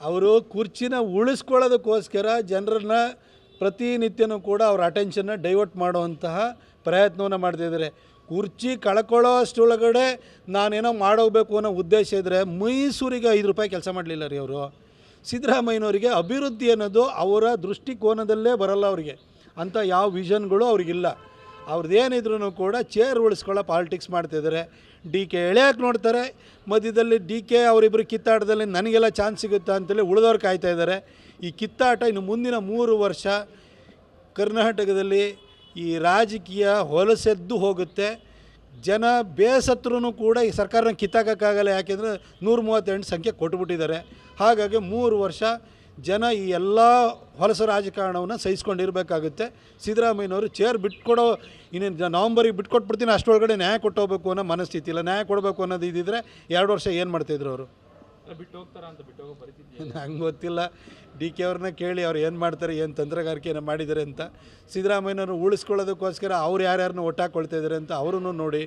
ಅವರು ಕುರ್ಚಿನ ಉಳಿಸ್ಕೊಳ್ಳೋದಕ್ಕೋಸ್ಕರ ಜನರನ್ನ ಪ್ರತಿನಿತ್ಯನೂ ಕೂಡ ಅವ್ರ ಅಟೆನ್ಷನ್ನ ಡೈವರ್ಟ್ ಮಾಡುವಂತಹ ಪ್ರಯತ್ನವನ್ನು ಮಾಡ್ತಿದ್ದಾರೆ ಕುರ್ಚಿ ಕಳ್ಕೊಳ್ಳೋ ಅಷ್ಟೊಳಗಡೆ ನಾನೇನೋ ಮಾಡೋಗಬೇಕು ಅನ್ನೋ ಉದ್ದೇಶ ಇದ್ದರೆ ಮೈಸೂರಿಗೆ ಐದು ರೂಪಾಯಿ ಕೆಲಸ ಮಾಡಲಿಲ್ಲ ರೀ ಅವರು. ಸಿದ್ದರಾಮಯ್ಯನವರಿಗೆ ಅಭಿವೃದ್ಧಿ ಅನ್ನೋದು ಅವರ ದೃಷ್ಟಿಕೋನದಲ್ಲೇ ಬರಲ್ಲ ಅವರಿಗೆ. ಅಂಥ ಯಾವ ವಿಷನ್ಗಳು ಅವ್ರಿಗಿಲ್ಲ. ಅವ್ರದ್ದೇನಿದ್ರು ಕೂಡ ಚೇರ್ ಉಳಿಸ್ಕೊಳ್ಳೋ ಪಾಲಿಟಿಕ್ಸ್ ಮಾಡ್ತಿದ್ದಾರೆ ಡಿ ಕೆ ಎಳೆಯೋಕೆ ನೋಡ್ತಾರೆ. ಮಧ್ಯದಲ್ಲಿ ಡಿ ಕೆ ಅವರಿಬ್ಬರು ಕಿತ್ತಾಟದಲ್ಲಿ ನನಗೆಲ್ಲ ಚಾನ್ಸ್ ಸಿಗುತ್ತಾ ಅಂತೇಳಿ ಉಳಿದವ್ರು ಕಾಯ್ತಾ ಇದ್ದಾರೆ ಈ ಕಿತ್ತಾಟ ಇನ್ನು ಮುಂದಿನ ಮೂರು ವರ್ಷ ಕರ್ನಾಟಕದಲ್ಲಿ ಈ ರಾಜಕೀಯ ಹೊಲಸೆದ್ದು ಹೋಗುತ್ತೆ. ಜನ ಬೇಸತ್ರೂ ಕೂಡ ಈ ಸರ್ಕಾರನ ಕಿತ್ತಾಕೋಕ್ಕಾಗಲ್ಲ, ಯಾಕೆಂದರೆ ನೂರ ಮೂವತ್ತೆಂಟು ಸಂಖ್ಯೆ ಕೊಟ್ಬಿಟ್ಟಿದ್ದಾರೆ. ಹಾಗಾಗಿ ಮೂರು ವರ್ಷ ಜನ ಈ ಎಲ್ಲ ಹೊಲಸು ರಾಜಕಾರಣವನ್ನು ಸಹಿಸ್ಕೊಂಡಿರಬೇಕಾಗುತ್ತೆ. ಸಿದ್ದರಾಮಯ್ಯನವರು ಚೇರ್ ಬಿಟ್ಕೊಡೋ ಇನ್ನೇನು ನವಂಬರಿಗೆ ಬಿಟ್ಕೊಟ್ಬಿಡ್ತೀನಿ ಅಷ್ಟರೊಳಗಡೆ ನ್ಯಾಯ ಕೊಟ್ಟು ಹೋಗ್ಬೇಕು ಅನ್ನೋ ಮನಸ್ಥಿತಿ ಇಲ್ಲ. ನ್ಯಾಯ ಕೊಡಬೇಕು ಅನ್ನೋದು ಇದ್ದಿದ್ರೆ ಎರಡು ವರ್ಷ ಏನು ಮಾಡ್ತಾಯಿದ್ರು ಅವರು? ಬಿಟ್ಟು ಹೋಗ್ತಾರ ಅಂತ ಬಿಟ್ಟು ಹೋಗೋ ಪರಿಸ್ಥಿತಿ ನಂಗೆ ಗೊತ್ತಿಲ್ಲ. ಡಿ ಕೆ ಅವ್ರನ್ನ ಕೇಳಿ ಅವ್ರು ಏನು ಮಾಡ್ತಾರೆ ಏನು ತಂತ್ರಗಾರಿಕೆಯನ್ನು ಮಾಡಿದ್ದಾರೆ ಅಂತ. ಸಿದ್ದರಾಮಯ್ಯನವ್ರು ಉಳಿಸ್ಕೊಳ್ಳೋದಕ್ಕೋಸ್ಕರ ಅವ್ರು ಯಾರ್ಯಾರನ್ನ ಒಟ್ಟಾಕೊಳ್ತಾ ಇದ್ದಾರೆ ಅಂತ ಅವರೂ ನೋಡಿ.